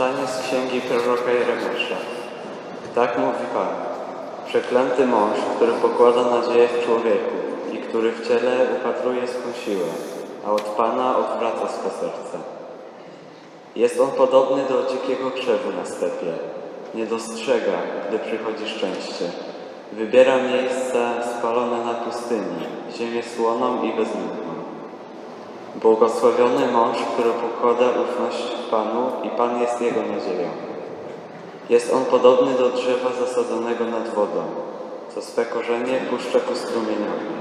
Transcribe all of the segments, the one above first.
Czytanie z księgi proroka Jeremiasza. Tak mówi Pan. Przeklęty mąż, który pokłada nadzieję w człowieku i który w ciele upatruje swą siłę, a od Pana odwraca swe serce. Jest on podobny do dzikiego krzewu na stepie. Nie dostrzega, gdy przychodzi szczęście. Wybiera miejsca spalone na pustyni, ziemię słoną i bezludną. Błogosławiony mąż, który pokłada ufność w Panu i Pan jest jego nadzieją. Jest on podobny do drzewa zasadzonego nad wodą, co swe korzenie puszcza ku strumieniowi.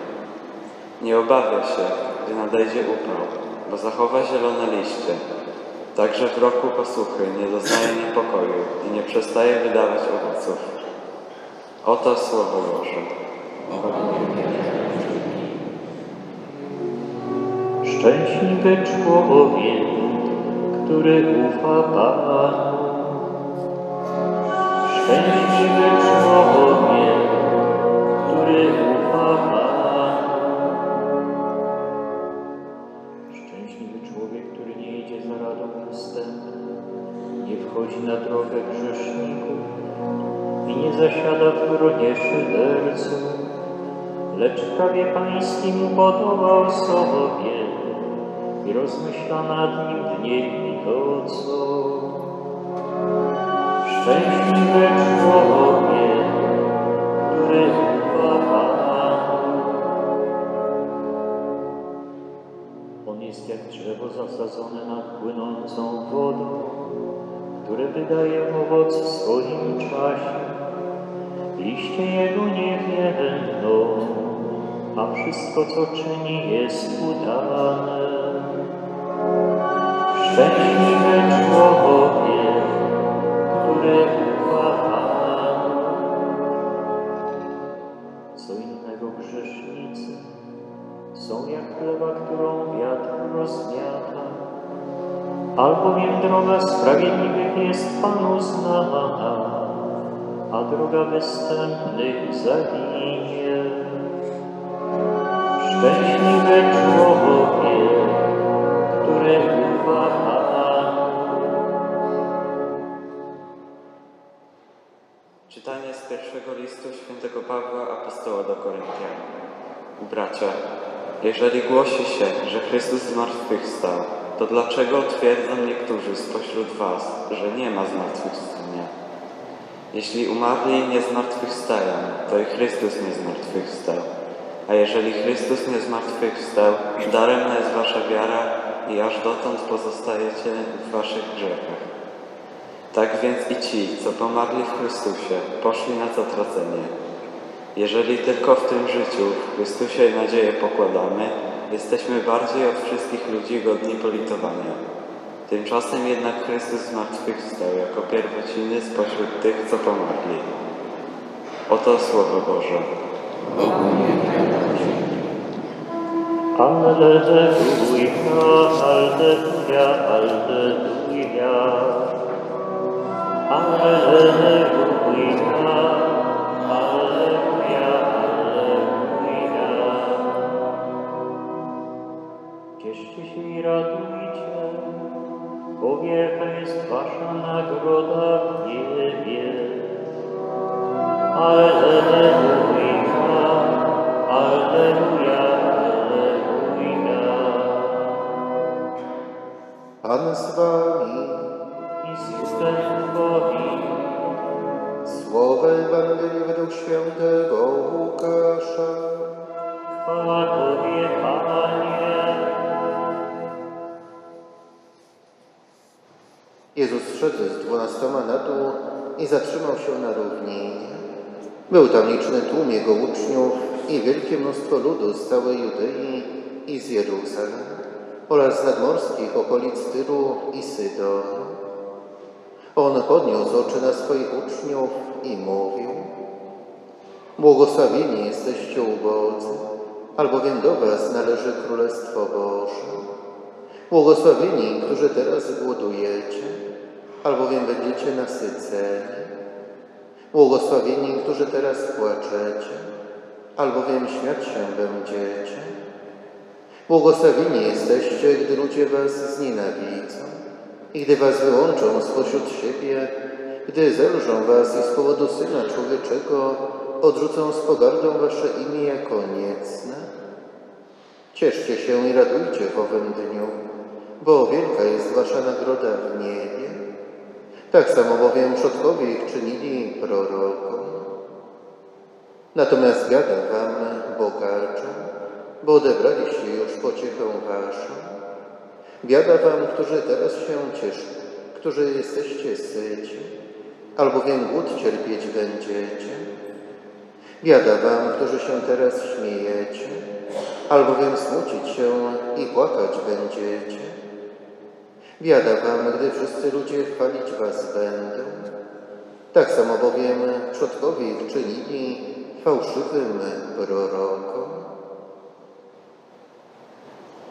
Nie obawia się, gdy nadejdzie upał, bo zachowa zielone liście. Także w roku posuchy nie doznaje niepokoju i nie przestaje wydawać owoców. Oto Słowo Boże. Szczęśliwy człowiek, który ufa Panu. Szczęśliwy człowiek, który ufa Panu. Szczęśliwy człowiek, który nie idzie za radą przestępnych, nie wchodzi na drogę grzeszników i nie zasiada w gronie szyderców, lecz w prawie pańskim upodobał sobie i rozmyśla nad nim dniem i nocą. Szczęśliwy człowiek, który Panu. On jest jak drzewo zasadzone nad płynącą wodą, które wydaje owoc w swoim czasie. Liście jego nie wielną, a wszystko, co czyni, jest udane. Szczęśliwy człowiek, który Panu. Co innego grzesznicy są jak chleba, którą wiatr rozmiata. Albowiem droga sprawiedliwych jest Panu znana, a droga występnych zaginie. Szczęśliwy człowiek, listu świętego Pawła Apostoła do Koryntian. Bracia, jeżeli głosi się, że Chrystus zmartwychwstał, to dlaczego twierdzą niektórzy spośród was, że nie ma zmartwychwstania? Jeśli umarli nie zmartwychwstają, to i Chrystus nie zmartwychwstał. A jeżeli Chrystus nie zmartwychwstał, daremna jest wasza wiara i aż dotąd pozostajecie w waszych grzechach. Tak więc i ci, co pomarli w Chrystusie, poszli na zatracenie. Jeżeli tylko w tym życiu w Chrystusie nadzieję pokładamy, jesteśmy bardziej od wszystkich ludzi godni politowania. Tymczasem jednak Chrystus zmartwychwstał jako pierwociny spośród tych, co pomarli. Oto Słowo Boże. Alleluja, alleluja, alleluja. Cieszcie się i radujcie, bo wielka jest wasza nagroda w niebie. Alleluja, alleluja, alleluja. Pan z wami, I z Twoim, słowo Ewangelii według świętego Łukasza. Tobie, Panie. Jezus szedł z dwunastoma na dół i zatrzymał się na równinie. Był tam liczny tłum Jego uczniów i wielkie mnóstwo ludu z całej Judei i z Jeruzalem oraz z nadmorskich okolic Tyru i Sydonu. On podniósł oczy na swoich uczniów i mówił Błogosławieni jesteście ubodzy, albowiem do was należy Królestwo Boże. Błogosławieni, którzy teraz głodujecie, albowiem będziecie nasyceni. Błogosławieni, którzy teraz płaczecie, albowiem śmiać się będziecie. Błogosławieni jesteście, gdy ludzie was znienawidzą I gdy was wyłączą spośród siebie, gdy zelżą was i z powodu Syna Człowieczego odrzucą z pogardą wasze imię jako niecne, cieszcie się i radujcie w owym dniu, bo wielka jest wasza nagroda w niebie. Tak samo bowiem przodkowie ich czynili prorokom. Natomiast biada wam, bogaczom, bo odebraliście już pociechę waszą. Biada wam, którzy teraz się cieszą, którzy jesteście syci, albowiem głód cierpieć będziecie. Biada wam, którzy się teraz śmiejecie, albowiem smucić się i płakać będziecie. Biada wam, gdy wszyscy ludzie chwalić was będą. Tak samo bowiem przodkowie ich czynili fałszywym prorokom.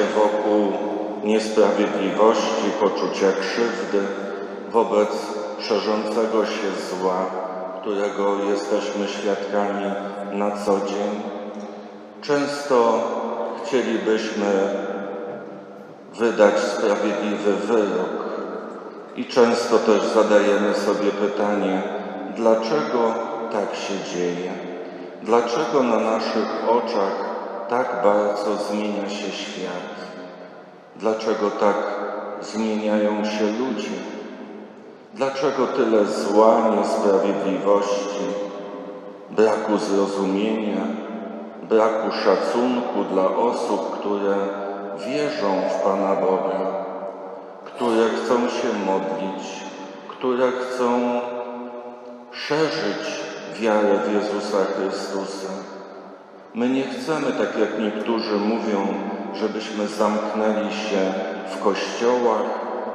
Się wokół niesprawiedliwości, poczucia krzywdy, wobec szerzącego się zła, którego jesteśmy świadkami na co dzień, często chcielibyśmy wydać sprawiedliwy wyrok i często też zadajemy sobie pytanie, dlaczego tak się dzieje? Dlaczego na naszych oczach tak bardzo zmienia się świat? Dlaczego tak zmieniają się ludzie? Dlaczego tyle zła, niesprawiedliwości, braku zrozumienia, braku szacunku dla osób, które wierzą w Pana Boga, które chcą się modlić, które chcą szerzyć wiarę w Jezusa Chrystusa? My nie chcemy, tak jak niektórzy mówią, żebyśmy zamknęli się w kościołach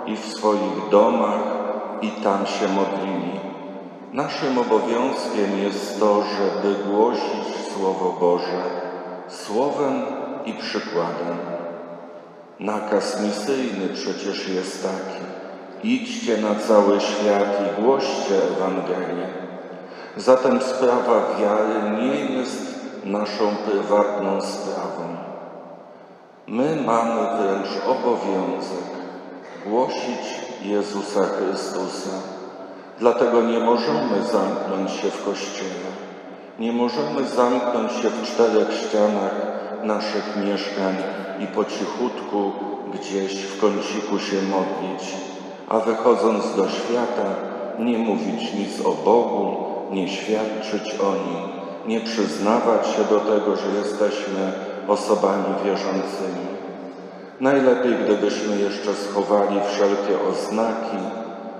i w swoich domach i tam się modlili. Naszym obowiązkiem jest to, żeby głosić Słowo Boże słowem i przykładem. Nakaz misyjny przecież jest taki. Idźcie na cały świat i głoście Ewangelię. Zatem sprawa wiary nie jest naszą prywatną sprawą. My mamy wręcz obowiązek głosić Jezusa Chrystusa. Dlatego nie możemy zamknąć się w kościele. Nie możemy zamknąć się w czterech ścianach naszych mieszkań i po cichutku gdzieś w kąciku się modlić, a wychodząc do świata nie mówić nic o Bogu, nie świadczyć o Nim, nie przyznawać się do tego, że jesteśmy osobami wierzącymi. Najlepiej, gdybyśmy jeszcze schowali wszelkie oznaki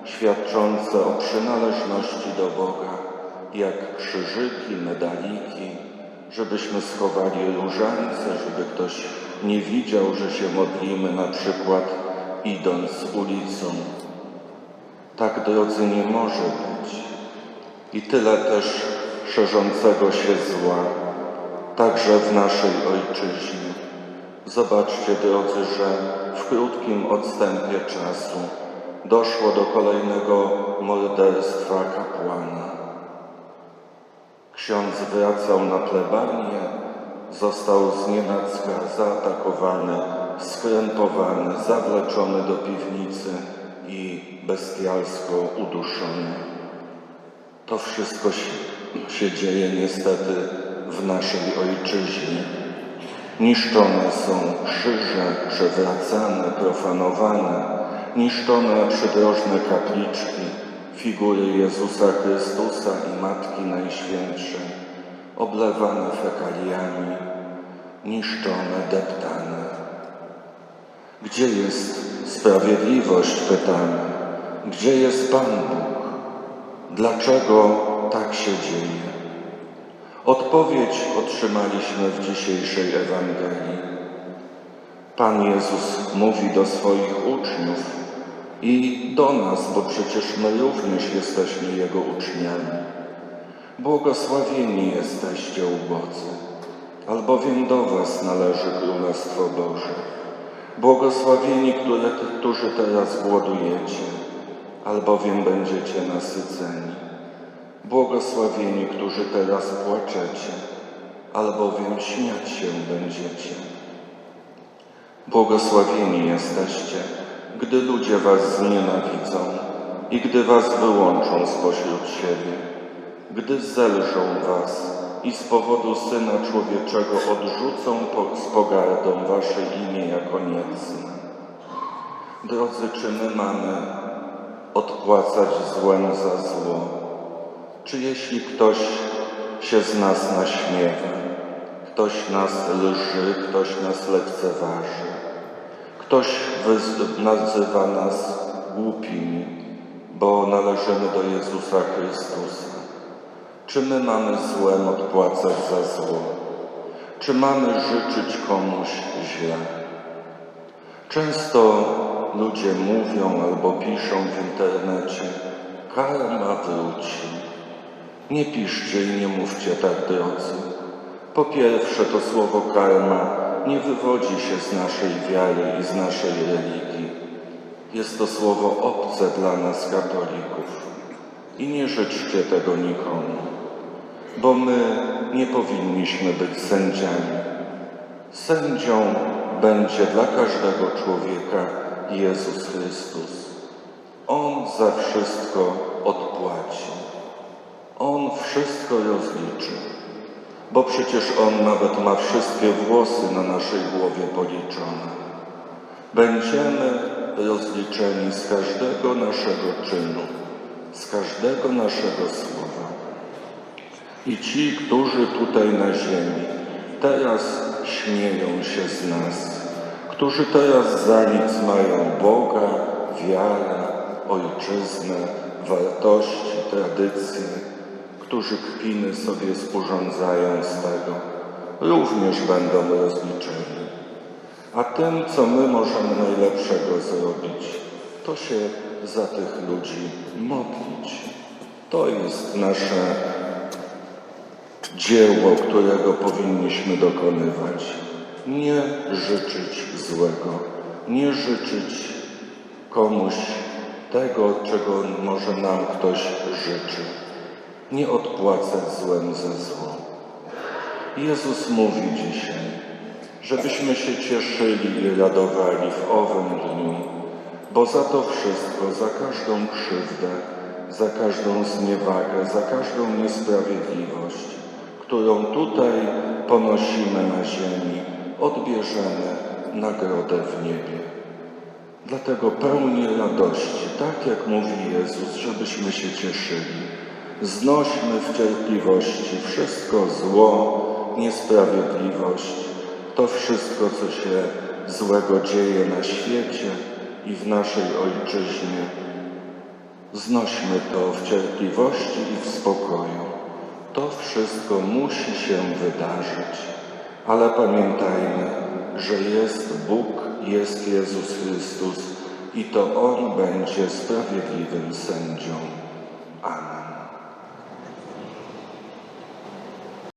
świadczące o przynależności do Boga, jak krzyżyki, medaliki, żebyśmy schowali różańce, żeby ktoś nie widział, że się modlimy na przykład idąc ulicą. Tak, drodzy, nie może być. I tyle też szerzącego się zła, także w naszej ojczyźnie. Zobaczcie, drodzy, że w krótkim odstępie czasu doszło do kolejnego morderstwa kapłana. Ksiądz wracał na plebanię, został znienacka zaatakowany, skrępowany, zawleczony do piwnicy i bestialsko uduszony. To wszystko się, się dzieje niestety w naszej ojczyźnie. Niszczone są krzyże, przewracane, profanowane, niszczone przydrożne kapliczki, figury Jezusa Chrystusa i Matki Najświętszej, oblewane fekaliami, niszczone, deptane. Gdzie jest sprawiedliwość, pytamy? Gdzie jest Pan Bóg? Dlaczego tak się dzieje? Odpowiedź otrzymaliśmy w dzisiejszej Ewangelii. Pan Jezus mówi do swoich uczniów i do nas, bo przecież my również jesteśmy Jego uczniami. Błogosławieni jesteście ubodzy, albowiem do Was należy Królestwo Boże. Błogosławieni, które, którzy teraz głodujecie, albowiem będziecie nasyceni. Błogosławieni, którzy teraz płaczecie, albowiem śmiać się będziecie. Błogosławieni jesteście, gdy ludzie was znienawidzą i gdy was wyłączą spośród siebie, gdy zelżą was i z powodu Syna Człowieczego odrzucą z pogardą wasze imię jako niecne. Drodzy, czy my mamy odpłacać złem za zło? Czy jeśli ktoś się z nas naśmiewa, ktoś nas lży, ktoś nas lekceważy, ktoś nazywa nas głupimi, bo należymy do Jezusa Chrystusa, czy my mamy złem odpłacać za zło? Czy mamy życzyć komuś źle? Często ludzie mówią albo piszą w internecie, karma wróci. Nie piszcie i nie mówcie tak, drodzy. Po pierwsze, to słowo karma nie wywodzi się z naszej wiary i z naszej religii. Jest to słowo obce dla nas, katolików. I nie życzcie tego nikomu, bo my nie powinniśmy być sędziami. Sędzią będzie dla każdego człowieka Jezus Chrystus. On za wszystko odpłaci. On wszystko rozliczy, bo przecież On nawet ma wszystkie włosy na naszej głowie policzone. Będziemy rozliczeni z każdego naszego czynu, z każdego naszego słowa. I ci, którzy tutaj na ziemi teraz śmieją się z nas, którzy teraz za nic mają Boga, wiarę, ojczyznę, wartości, tradycje, którzy kpiny sobie sporządzają z tego, również będą rozliczeni. A tym, co my możemy najlepszego zrobić, to się za tych ludzi modlić. To jest nasze dzieło, którego powinniśmy dokonywać. Nie życzyć złego, nie życzyć komuś tego, czego może nam ktoś życzy. Nie odpłacać złem za zło. Jezus mówi dzisiaj, żebyśmy się cieszyli i radowali w owym dniu, bo za to wszystko, za każdą krzywdę, za każdą zniewagę, za każdą niesprawiedliwość, którą tutaj ponosimy na ziemi, odbierzemy nagrodę w niebie. Dlatego pełni radości, tak jak mówi Jezus, żebyśmy się cieszyli. Znośmy w cierpliwości wszystko zło, niesprawiedliwość, to wszystko, co się złego dzieje na świecie i w naszej ojczyźnie. Znośmy to w cierpliwości i w spokoju. To wszystko musi się wydarzyć, ale pamiętajmy, że jest Bóg, jest Jezus Chrystus i to On będzie sprawiedliwym sędzią. Amen.